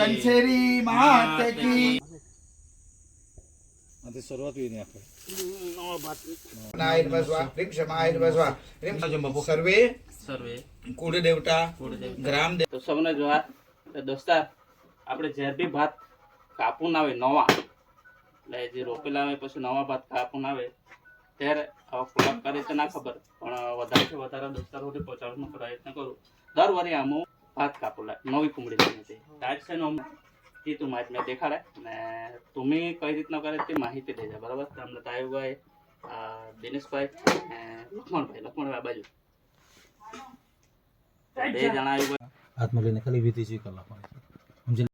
કંસેરી માત કી. આથી શરૂઆત એવી નહીં આપણે. સર્વે. સર્વે. કુળ દેવતા ગ્રામ દેવ તો સૌને જોવા દોસ્તાર આપણે જ્યારે બી ભાત કાપવું ના આવે નવા. એટલે જે રોપેલા આવે પછી નવા ભાત કાપવું ના આવે ત્યારે આવા ખોરાક કરે તો ના ખબર. પણ વધારે વધારે દોસ્તાર સુધી પહોંચાડવાનો પ્રયત્ન કરું. દર વરે આમ ભાત કાપું નવી કુંબળી લઈને તે આજ છે ને આમ તે તું માહિતી મેં દેખાડે. ને તમે કઈ રીતના કરે તે માહિતી દેજે બરાબર? તમને તાયુભાઈ દિનેશભાઈ લક્ષ્મણભાઈ. લક્ષ્મણભાઈ આ બાજુ. બે જણા આવ્યું હાથમાં લઈને ખાલી વીતી છે કલા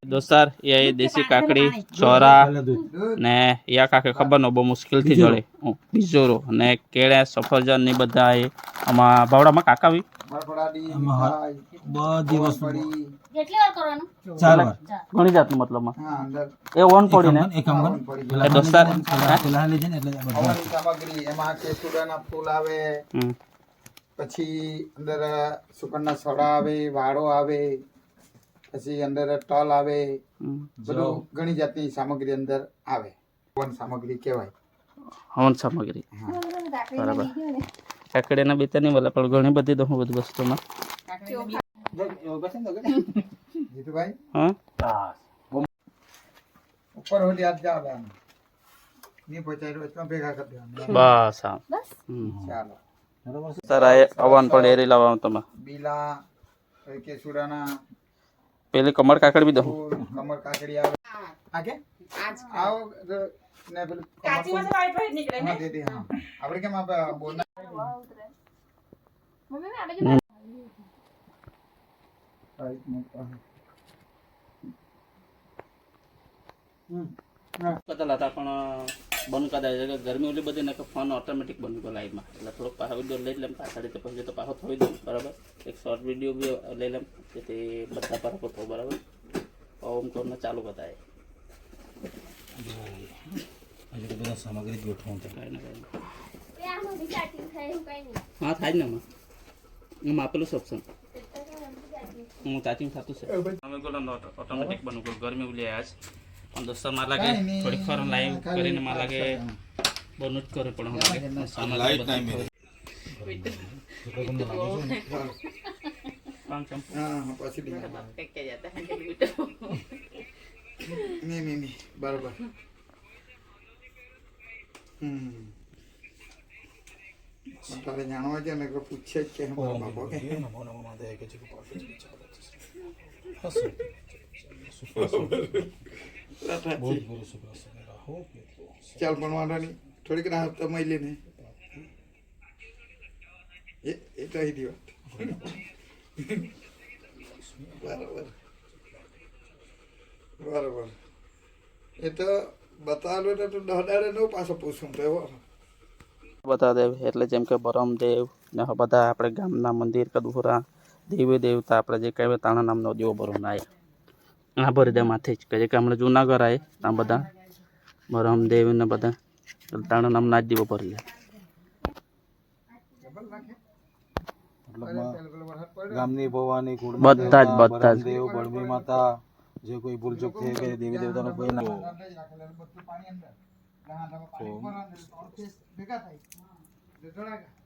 દોસ્તાર એ દેશી કાકડી ચોરા ને યા કાકે ખબર નો બહુ મુશ્કેલથી જોડે. હું બીજોરો. ને કેળે સફરજન ને બધા એ આમાં ભાવડામાં કાકાવી એમાં હા- બધી વસ્તુ. કેટલી વાર કરવાનું? ચાર વાર. ઘણી જાતનું મતલબમાં. હા અંદર. એ ઓન પડીને. એક કામ કર પેલા એ પેલા પેલા લઈ જાય એટલે બધા સામગ્રી એમાં કેસુડાના ફૂલ આવે. પછી અંદર સુકરના સડા આવે વાળો આવે. પછી અંદર તલ આવે. બધું ઘણી જાતની સામગ્રી અંદર આવે. વન સામગ્રી કહેવાય. હવન સામગ્રી. બરાબર. કાકડીના બીતા નહીં બોલે પણ ઘણી બધી તો હું બધી વસ્તુમાં જીતુભાઈ હા ઉપર હોલી હાથ જાવ આમ ની પહોંચાડ્યો એટલે ભેગા કરી દેવાના બસ આમ હમ. ચાલો બરાબર છે તારા એ અવાન પણ એરી લાવવાનું તમે બીલા પછી કેસુડાના પેલી કમર કાકડી બી દઉં ફૂલ કમર કાકડી આવે આ કે આવો તો- ને પેલું કમર ફૂલ- હા, દે દે, હા. આપણે કેમ આપણે બોલના? કદાચ હતા પણ બંધ એટલે ગરમી ઓલી બધી ને કે ફોન ઓટોમેટિક બંધ ગયો લાઈવમાં. એટલે થોડોક પાછો વીડિયો લઈ લેમ પાછળ તો પછી તો પાછો થઈ દઉં બરાબર? એક શોર્ટ વીડિયો બી લઈ લેમ જેથી બધા પર થો બરાબર? ઓમ કરીને ચાલુ બતાવે. હજુ તો બધા સામગ્રી ગોઠવું તો કાંઈ ના કાંઈ હા થાય જ ને એમાં એમાં આપેલું છે ઓપ્શન હું ચાચિંગ થતું છે. અમે ગોલો ઓટોમેટિક બનવું ગયું ગરમી ઉલી આવ્યા છે પણ દોસ્તો માં લાગે થોડીક વાર લાઈવ કરીને માં લાગે બનવું જ કરે પણ લાગે ચંપુ. હા બરાબર. હમ પણ તારે જાણવા છે ને કે પૂછે જ કે હમ બાપો કે નમો નમો માધે કે છે કૃપા છે હસો બોલ ગુરુ શુક્ર શુક્ર રાહુ કેતુ ચાલ પણ વાંધો નહીં થોડીક રાહત તો મળી ને એ એ તો અહીં દી વાત બરાબર બરાબર એ તો બતાવેલું એટલે તું દહડાડે નો પાછો પૂછું તો એવો બધા દેવ એટલે જેમ કે બરમદેવ ને બધા આપણે ગામના મંદિર કદુરા દેવી દેવતા આપણે જે કહેવાય તાણા નામનો દેવો બરો ના આ ભરદામાંથી જ કે જે કે હમણાં જુનાગઢ આવે ત્યાં બધા બરમદેવ ને બધા તાણા નામના જ દેવો ભરી લે. ગામની ભવાની બધા જ, બધા જ. દેવ બળવી માતા. જે કોઈ ભૂલચૂક થઈ કે દેવી દેવતાનો કોઈ ના તો કામ ચાલુ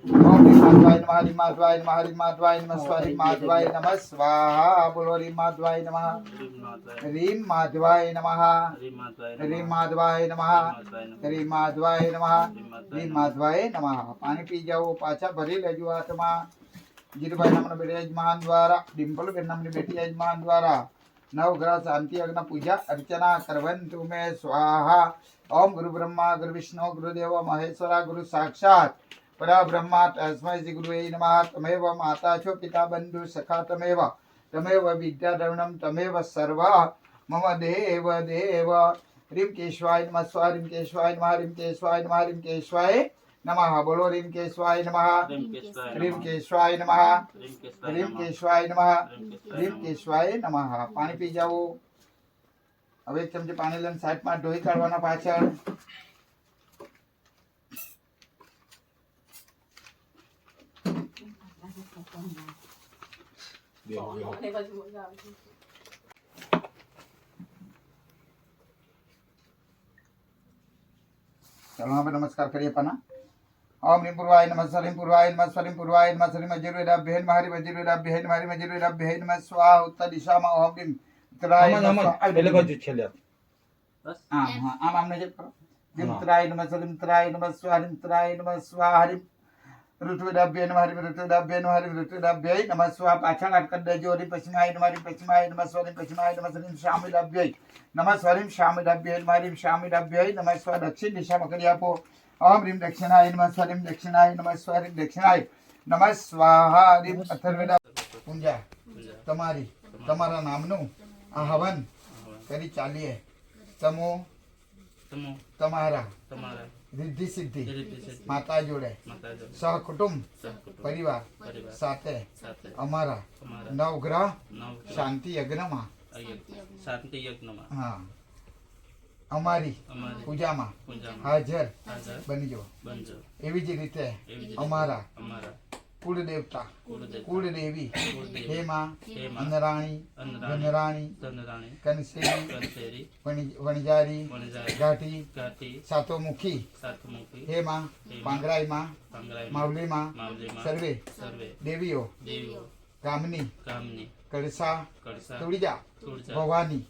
રીમ માધવાય નમઃ રીમ માધવાય નમઃ રીમ માધવાય નમઃ સ્વા રીમ માધવાય નમઃ સ્વાહા બોલો રીમ માધવાય નમઃ રીમ માધવાય નમઃ રીમ માધવાય નમઃ રીમ માધવાય નમઃ રીમ માધવાય નમઃ પાણી પી જાઓ પાછા ભરી લેજો હાથમાં જીતુભાઈ નામના બેટી યજમાન દ્વારા ડિમ્પલબેન નામની બેટી યજમાન દ્વારા નવગ્રહ શાંતિ યજ્ઞ પૂજા અર્ચના કરવંતુ મે સ્વાહા ઓમ ગુરુ બ્રહ્મા ગુરુ વિષ્ણુ ગુરુદેવ મહેશ્વરા ગુરુ સાક્ષાત પરબ્રહ્મા તસ્મૈ શ્રી ગુરુવે નમઃ તમેવ માતા છો પિતા બંધુ સખા તમેવ તમેવ વિદ્યાધર્મણમ તમેવ સર્વ મમ દેવ દેવ રીમ કેશવાય નમઃ સ્વા રીમ કેશવાય નમઃ રીમ કેશવાય નમઃ રીમ કેશવાય નમઃ બોલો રીમ કેશવાય નમઃ રીમ કેશવાય રીમ નમઃ. કેશવાય નમઃ રીમ કેશવાય રીમ નમઃ. કેશવાય નમઃ રીમ કેશવાય રીમ નમઃ. કેશવાય નમઃ પાણી પી જાઓ હવે એક ચમચી પાણી લઈને સાઈડમાં ધોઈ કાઢવાના પાછળ चलो हमें नमस्कार करिए पना ओम रिम पूर्वाय नमः सलिम पूर्वाय नमः सलिम पूर्वाय नमः सलिम मजर वेदा बहन महारी मजर वेदा बहन महारी मजर वेदा बहन मैं स्वाहा उत्तर दिशा में ओम रिम त्राय नमः पहले को जो चले बस हाँ हाँ आम आम नज़र करो रिम त्राय नमः सलिम त्राय नमः स्वाहा रिम त्राय नमः स्वाहा हरि હરિમ મારી નમઃ હરિમ ઋતુવેદાભ્યય નમઃ સ્વા પાછા હાથ કરી દેજો. હરિમ પશ્ચિમાય હરિમ પશ્ચિમાય નમઃ સ્વરીમ પશ્ચિમાય નમઃ સ્વરીમ શામિદાભ્યય નમઃ સ્વરીમ શામિદાભ્યય નમઃ હરિમ શામિદાભ્યય નમઃ સ્વ દક્ષિણ દિશામાં કરી આપો. ઓમ રીમ દક્ષિણાય નમઃ સ્વરીમ દક્ષિણાય નમઃ સ્વરીમ દક્ષિણાય નમઃ સ્વાહા. હરિમ અથર્વેદા પૂંજા તમારી તમારા નામનું આ હવન કરી ચાલીએ. તમો તમો તમારા. તમારા. રિદ્ધિ સિદ્ધિ માતા જોડે. સહકુટુંબ. પરિવાર. સાથે. અમારા. નવગ્રહ. શાંતિ યજ્ઞમાં. શાંતિ યજ્ઞમાં. હા. અમારી પૂજામાં હાજર બનજો. એવી જ રીતે અમારા कुल देवता कुल देवी हेमा अन्नराणी धनराणी कनसेरी वणिजारी घाटी सातोमुखी हेमा पांगराई मा मावली मा सर्वे देवीओ कामनी કળસા તુળજા ભવાની.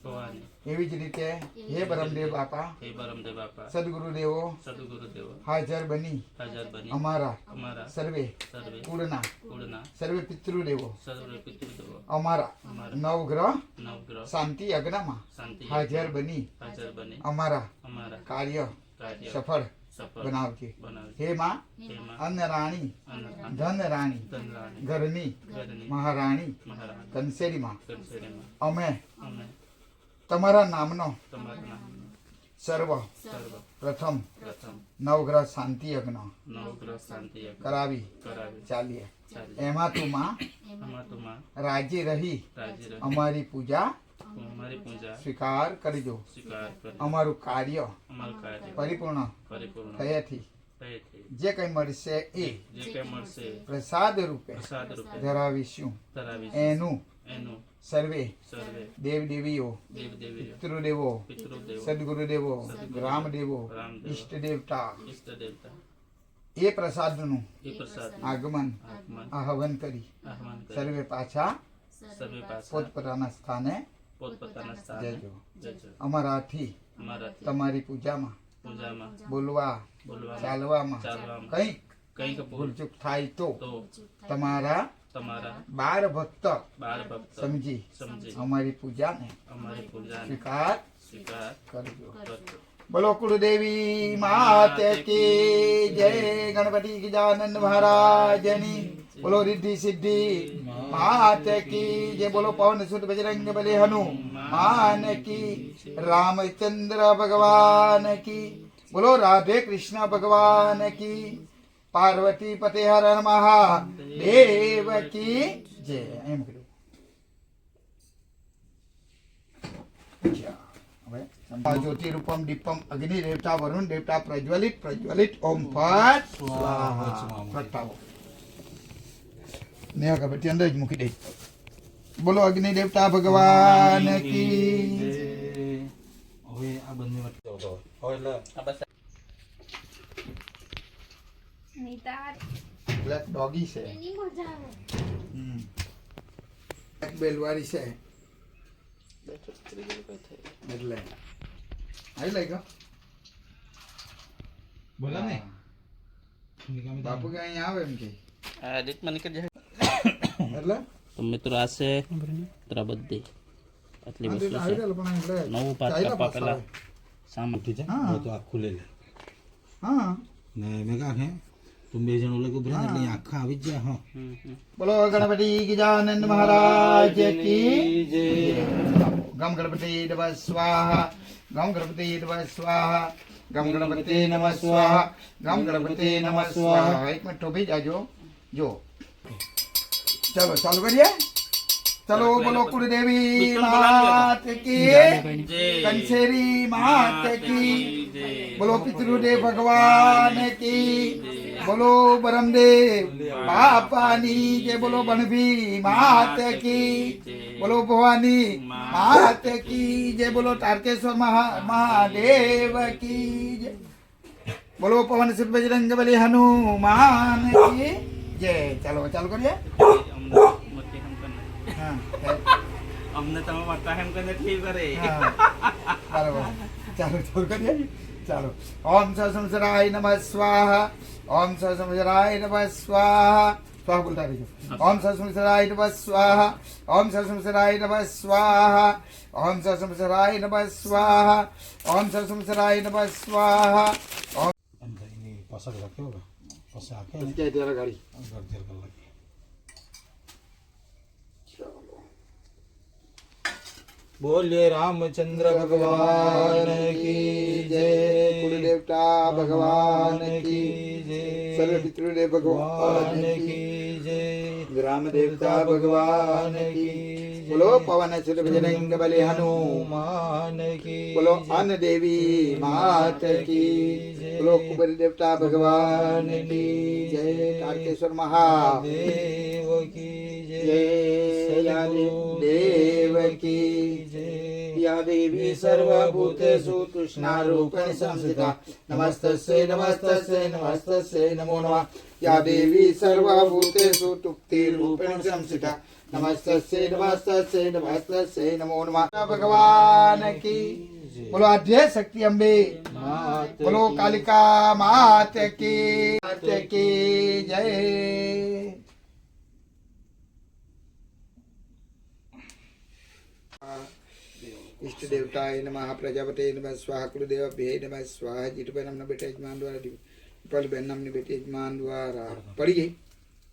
એવી જ રીતે હે બ્રહ્મદેવ બાપા. હે બ્રહ્મદેવ બાપા. સદગુરુદેવો સદગુરુ દેવો હાજર બની. હાજર બની. અમારા અમારા સર્વે. સર્વે. કુળના. કુળના. સર્વે પિતૃદેવો. સર્વે પિતૃદેવો. અમારા. નવગ્રહ. નવગ્રહ. શાંતિ અગ્નમાં શાંતિ હાજર બની. હાજર બની. અમારા અમારા. કાર્ય કાર્ય. સફળ. સફળ બનાવજે બનાવજે હે માં તેમાં અન્ન રાણી અન્નરાણી ધન રાણી ધનરાણી ઘરની ઘરની મહારાણી મહારાણી કંસેરીમાં કંસેરીમાં અમે અમે તમારા નામનો તમારા નામનો સર્વ સર્વ પ્રથમ પ્રથમ નવગ્રહ શાંતિ યજ્ઞ નવગ્રહ શાંતિ યજ્ઞ કરાવી કરાવી ચાલીએ ચાલી એમાં તું માં એમાં તુમાં રાજી રહી રાજી રહી અમારી પૂજા અમારી પૂજા સ્વીકાર કરી અમારું કાર્ય અમારું કાર્ય પરિપૂર્ણ પરિપૂર્ણ થયેથી જે કંઈ મળશે એ જે કંઈ મળશે પ્રસાદ રૂપે પ્રસાદ રૂપે ધરાવીશું. ધરાવી એનું એનું સર્વે સર્વે દેવ દેવીઓ પિતૃદેવો પિતૃદેવો સદગુરુદેવો રામદેવો ઈષ્ટ દેવતા એ પ્રસાદનું એ પ્રસાદ આગમન આગમન આહવન કરી. કરી. સર્વે પાછા સર્વે પાછા પોતપોતાના સ્થાને પોતપોતાના સ્થાને. જજો અમારાથી અમારાથી. તમારી પૂજામાં. પૂજામાં. બોલવા. ચાલવામાં. કંઈક. કંઈક ભૂલચૂક થાય તો. તો. તમારા તમારા. બાર ભક્ત. બાર ભક્ત. સમજી. સમજી. અમારી પૂજાને અમારી પૂજા સ્વીકાર સ્વીકાર. કરજો. કરજો. બોલો કુળદેવી માતે કી જય ગણપતિ ગજાનંદ મહારાજની. बोलो रिद्धि सिद्धि मात की ये बोलो पवन सुत बजरंग बलि हनु मान की रामचंद्र भगवान की बोलो राधे कृष्ण भगवान की पार्वती पते हर महा देव की जय अच्छा, ज्योति रूपम दीपम अग्नि देवता वरुण देवता प्रज्वलित प्रज्वलित ओम फट स्वाहा प्रगटाओ ને અગરબત્તી અંદર જ મૂકી દે. બોલો અગ્નિ દેવતા ભગવાન કી હવે આ બંને વચ્ચે આ બ્લેક ડોગી છે. હમ. બ્લેક બેલવારી છે. એટલે. આવી લઈ ગયો બોલા ને. બાપુ કે અહીંયા આવે એમ કે? આ એડિટમાં નીકળી જાય. એટલે? તો મિત્રો આ છે ત્રબદ્દી આટલી હા, તે વસ્તુ છે. નવું ચાલ્યા કાપવા પહેલા સામાન ઉઠી જા હા. તો આખું લઈ લે. હા. ને મેં કહા કે તું બે જણ ઓલે ઉભરે એટલે આખા આવી જ જાય હા. બોલો ગણપતિ ગજાનંદ મહારાજ કી ગમ ગણપતિ નમઃ સ્વાહા ગમ ગણપતિ નમઃ સ્વાહા ગમ ગણપતિ નમઃ સ્વાહા ગમ ગણપતિ નમઃ સ્વાહા. એક મિનિટ ઊભી જાજો. જો. चलो चालू करिए। चलो बोलो कुरुदेवी मात की। कंसेरी मात की। बोलो पितृदेव भगवान की। बोलो ब्रह्मदेव। पापानी के बोलो बनवी मात की। बोलो भवानी मात की। जे बोलो तारकेश्वर महादेव की। बोलो पवन सिंह बजरंग बलि हनुमान की। जय। चलो चालू करिए। હા અમને તમે વાર્તા એમ કરીને ઠીક કરે હા. બરાબર ચાલો ચાલુ કરીએ ચાલો ઓમ સસંસરાય નમઃ સ્વાહા ઓમ સસંસરાય નમઃ સ્વાહા સ્વાહા બોલતા રહેજો ઓમ સસંસરાય નમઃ સ્વાહા ઓમ સસંસરાય નમઃ સ્વાહા ઓમ સસંસરાય નમઃ સ્વાહા ઓમ સસંસરાય નમઃ સ્વાહા ઓમ એમ કરીને પાછળ રાખ્યો હવે પછી આખે ને જય તેરા ગાડી बोलिए रामचंद्र भगवान की जय। कुल देवता भगवान की जय। सर्व पितृदेव भगवान की जय। ग्राम देवता भगवान की बोलो पवन सुत बजरंग बलि हनुमान की बोलो अन्न देवी मात की बोलो कुबेर देवता भगवान की जय। तारकेश्वर महादेव की जय। देव की या देवी सर्वभूतेषु तृष्णारूपेण संस्थिता। नमस्तस्यै नमस्तस्यै नमस्तस्यै, नमो नमः। या देवी सर्वभूतेषु तुप्तिरूपेण संस्थिता। नमस्तस्यै नमस्तस्यै नमस्तस्यै, नमो नमः। भगवान् की बोलो अध्यय शक्ति अम्बे। बोलो, कालिका मात की मात की, जय। ઇષ્ટ દેવતાય નમઃ પ્રજાપતે નમઃ સ્વાહા કુળદેવભ્યે નમઃ સ્વાહા જીતુભાઈ નામના બેટા યજમાન દ્વારા દીપાલીબેન નામની બેટી યજમાન દ્વારા પડી ગઈ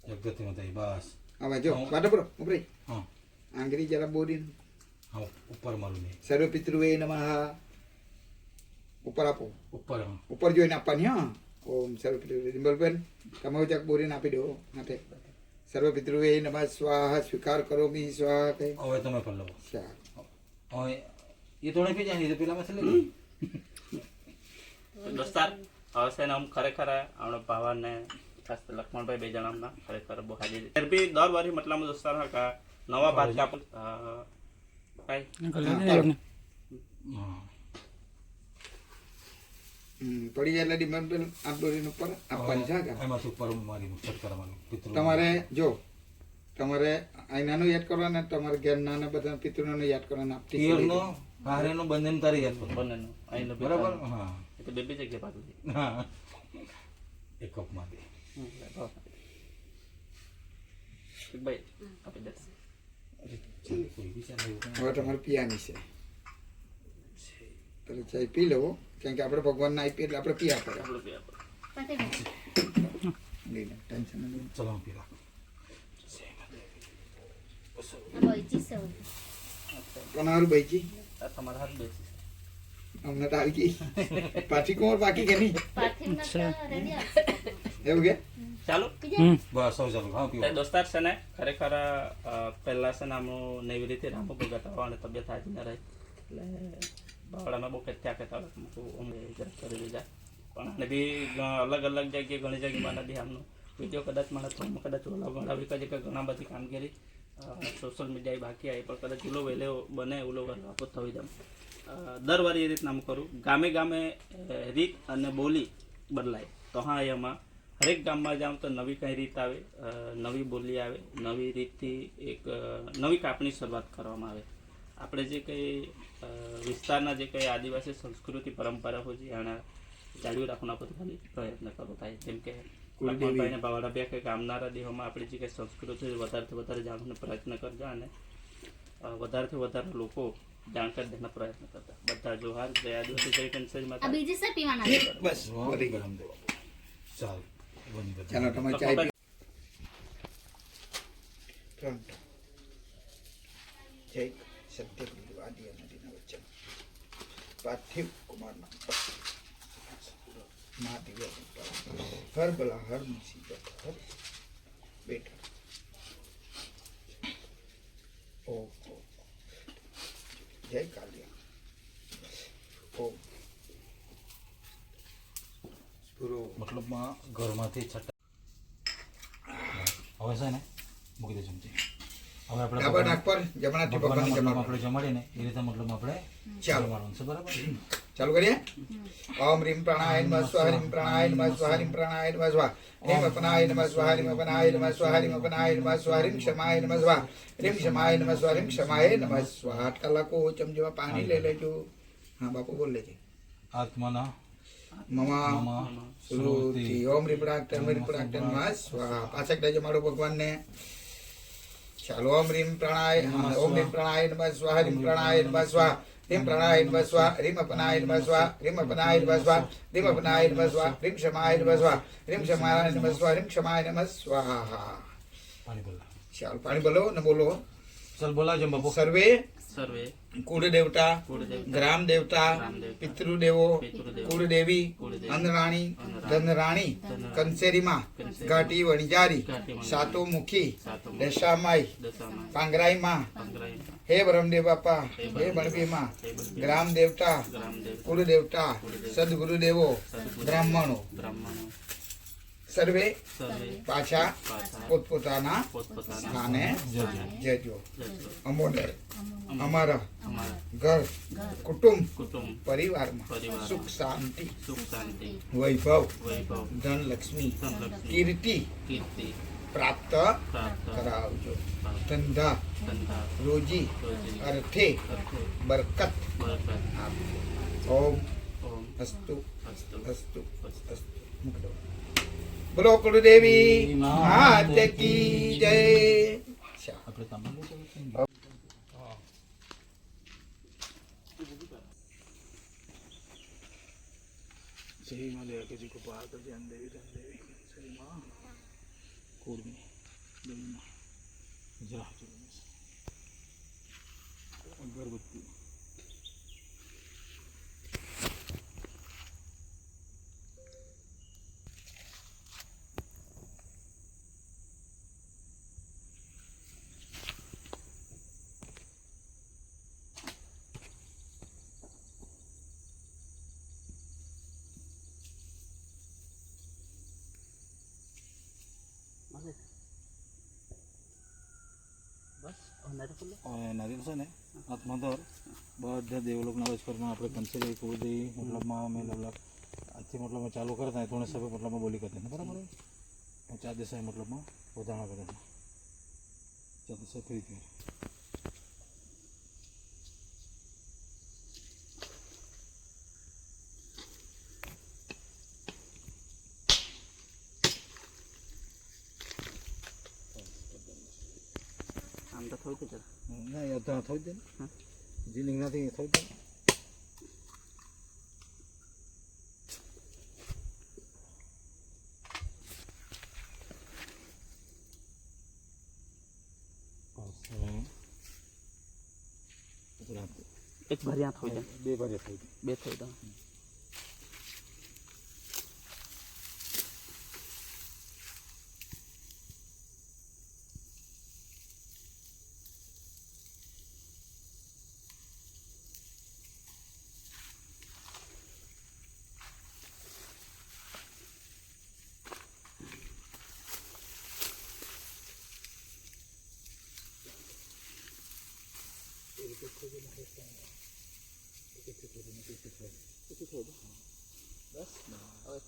જગતમાં થઈ બસ. હવે જો વાટો પરો ઉપરી. હા. આંગળી જરા બોરી હા ઉપર મારું નહીં સર્વ પિતૃએ નમઃ. ઉપર આપો. ઉપર ઉપર જોઈને આપવાની હા. ઓમ સર્વ પિતૃ ડિમ્બલબેન તમે જાક બોરીને આપી દો માટે સર્વ પિતૃએ નમઃ સ્વાહા સ્વીકાર કરો મી સ્વાહા હવે તમે પણ લો હવે એ થોડે પી જાય તો પેલામાં લઈ દોસ્તાર હવે છે ને આમ ખરેખર આપણે ભાવાન ને ખાસ લક્ષ્મણભાઈ બે જણા ખરેખર બહુ હાજી ફેર બી દર વારી મતલબ દોસ્તાર હા કા નવા ભાત કાપ કાંઈ? પડી જાય એટલે દોરીને ઉપર આપવાની છે હા ઉપર મારી છટ કરવાનું તમારે જો તમારે આઈનાનું યાદ કરવાના તમારે ઘેર નાના બધા પિતૃનું યાદ કરવાના આપતી પિયરનો હારેનો બંધન તારી યાદ કરો બંનેનું અહીંનું બી બરાબર થાય. હા એ તો બે બે જગ્યાએ ભાગું છે હા એક કપમાંથી હમ, એટલે ભાવ. ભાઈ આપી દેતા કોઈ બી ચાલે એવું હવે તમારે પીવાની છે એટલે ચાય પી લેવો કેમ કે આપણે ભગવાનના આપીએ એટલે આપણે પીયા પડે આપણું બી આપણું. લઈને ટેન્શન નહીં કંઈ. ચલો પી રાખો પણ હારું ભાઈજી આ તમારા હાથ બેસી અમને તો આવી ગઈ. પાછી કોમર બાકી કે નહીં? એવું કે? ચાલો. બસ સૌ ચાલો હા પીવો. દોસ્તાર છે ને ખરેખર પહેલા છે ને આમનું નવી રીતે રામો ભગત અને તબિયત હાજી ન રહી. એટલે બાવળામાં બહુ કચ્યા કહેતા અમે જરા કરી દીધા પણ આને બી અલગ અલગ જગ્યાએ ઘણી જગ્યાએ મને બી આમનું વીડિયો કદાચ મને થોડું કદાચ ઓલા કે કે ઘણા બધી કામગીરી સોશિયલ મીડિયા બાકી આવી, પણ કદાચ ઉલો વહેલો બને ઉલો વહેલો થઈ જામ. દર વારે એ રીતના હું કરું. ગામે ગામે રીત અને બોલી બદલાય. તો હા, એમાં હરેક ગામમાં જાઉં તો નવી કઈ રીત આવે નવી બોલી આવે, નવી રીતથી એક નવી કાપણી શરૂઆત કરવામાં આવે. આપણે જે કંઈ વિસ્તારના જે કંઈ આદિવાસી સંસ્કૃતિ પરંપરાઓ છે, એના જાળવી રાખવાનો ખાલી પ્રયત્ન કરવો થાય. જેમ કે લખમણભાઈને ભાવાડા બે કંઈક આવનારા દેહોમાં આપણી જે કંઈ સંસ્કૃતિ છે વધારેથી વધારે જાણવાનો પ્રયત્ન કરજો અને અ, વધારેથી વધારે લોકો જાણકાર દેવાનો પ્રયત્ન કરતા બધા જોહાર જય આદિવાસી જય કંસેજમાં આ બીજી છે પીવાના બસ પતી ગયું. ગરમ દેવો ચાલ બંધ કરી ચાલો તમારે ચાય પી ત્રણ. જય સત્ય ગુરુ આદિ અનાદિના વચન પાર્થિવ હર મુસીબત હર બેટા ઓ ઓ. જય કાલિયા. ઓ પૂરો મતલબમાં ઘરમાંથી છટા હવે છે ને મૂકી દે ચમચી. હવે આપણે. આપણે જમાડીએ ને એ રીતે મતલબ આપણે ચાલવાનું છે બરાબર? ચાલુ કરીએ ઓમ રીમ પ્રણાય નમઃ સ્વાહ રીમ પ્રણાય નમઃ સ્વાહ રીમ પ્રણાય નમઃ સ્વાહ રીમ અપનાય નમઃ સ્વાહ રીમ અપનાય નમઃ સ્વાહ રીમ અપનાય નમઃ સ્વાહ રીમ ક્ષમાય નમઃ સ્વાહ રીમ ક્ષમાય નમઃ સ્વાહ રીમ ક્ષમાય નમઃ સ્વાહ આઠ કલાકો ચમચમાં પાણી લઈ લેજો હા બાપુ બોલ લેજે આત્માના મમા શ્રુતિ ઓમ રીમ નમઃ સ્વાહ પાછળ દેજો મારો ભગવાનને ચાલો ઓમ રીમ પ્રણાય નમઃ ઓમ રીમ પ્રણાય નમઃ સ્વાહ રીમ પ્રણાય નમઃ સ્વાહ રીમ પ્રણાય નમઃ સ્વાહ રીમ અપનાય નમઃ સ્વાહ રીમ અપનાય નમઃ સ્વાહ રીમ અપનાય નમઃ સ્વાહ રીમ ક્ષમાય નમઃ સ્વાહ રીમ ક્ષમાય નમઃ સ્વાહ રીમ ક્ષમાય નમઃ સ્વાહા. પાણી બોલો. ચાલો પાણી બોલો ને બોલો. ચાલ બોલાવજો બાપુ. સર્વે સર્વે. કુળદેવતા, ગ્રામ દેવતા પિતૃદેવો કુળદેવી અંધરાણી, ધનરાણી કંસેરીમાં ઘાટી વણજારી સાતો મુખી દશામાઈ પાંગરાઈમાં. હે બ્રહ્મદેવ બાપા હે બળબીમાં ગ્રામ દેવતા ગ્રામદેવ, કુળ દેવતા કુળદેવ, સદગુરુદેવો બ્રાહ્મણો, સર્વે સર્વે પાછા પાછા પોતપોતાના પોતપોતાના સ્થાને જજો જજો જજો. અમોને અમારા અમારા ઘર કુટુંબ કુટુંબ પરિવારમાં પરિવાર સુખ શાંતિ સુખ શાંતિ વૈભવ વૈભવ ધન લક્ષ્મી ધનલક્ષ્મી કીર્તિ કીર્તિ પ્રાપ્ત પ્રાપ્ત કરાવજો પ્રાપ્ત ધંધા ધંધા રોજી રોજી અર્થે અર્થે બરકત બરકત આપજો ઓમ ઓમ અસ્તુ અસ્તુ અસ્તુ અસ્તુ અસ્તુ મૂકી દો. બોલો કુળદેવી માત કી જય ચા. આપણે તાંબુ લેશું? જય હિમાલય કે જી કૃપા કરજે અન દેવી ધન દેવી શ્રી માં કુળની દેવીમાં જા અગરબત્તી બસ અંદર ખુલ્લો અને નારિયેલ છે ને હાથમાં ધર બધા દેવલોકના વસ્કરમાં આપણે કંસેરી કુળદેવી મતલબમાં મેં લવલા આજથી મતલબમાં ચાલુ કરતા હોય થોડે સમય મતલબમાં બોલી કરતા ને બરાબર હું ચાર દિવસે મતલબમાં પોતાના કરે ચાર દિવસે ફ્રી થયું એક ભર્યા થઈ જાય બે થઈ બે થઈ જાય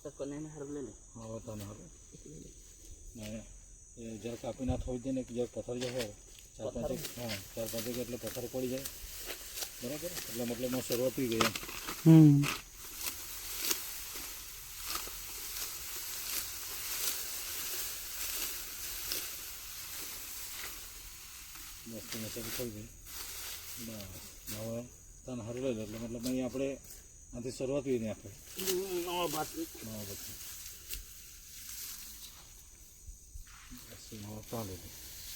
હવે એક તો કન્યાને હારું લઈ લે હવે તને હવે ને એ જરા કાપી ના થોડી દે ને કે જરા પથ્થર જશે ચાર પાંચ એક હા ચાર પાંચ એક એટલે પથ્થર પડી જાય બરાબર એટલે મતલબમાં શરૂઆત થઈ ગઈ એમ હમ બસ તેને શરૂ થઈ ગઈ બસ હવે તને હારું લઈ લે એટલે મતલબ અહીં આપણે આથી શરૂઆત કરી આપણે નવો ભાત નવા પછી બસ હવે ચાલુ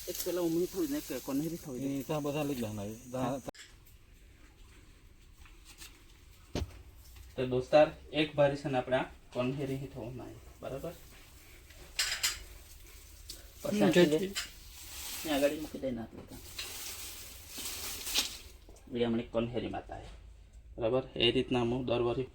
એક પેલા ઉમરી થોડી ને એક કનેરી થોડી એ ત્યાં બધા લઈ જ લેવાના એ ત્યાં- તો દોસ્તાર એક ભારી છે ને આપણે આ કોન્હેરી હી થવું ના બરાબર પછી આટલી દે. ને આગળ મૂકી દે ના વિડીયો મને કોન્હેરી માતા બરાબર? એ રીતના હું દર વરી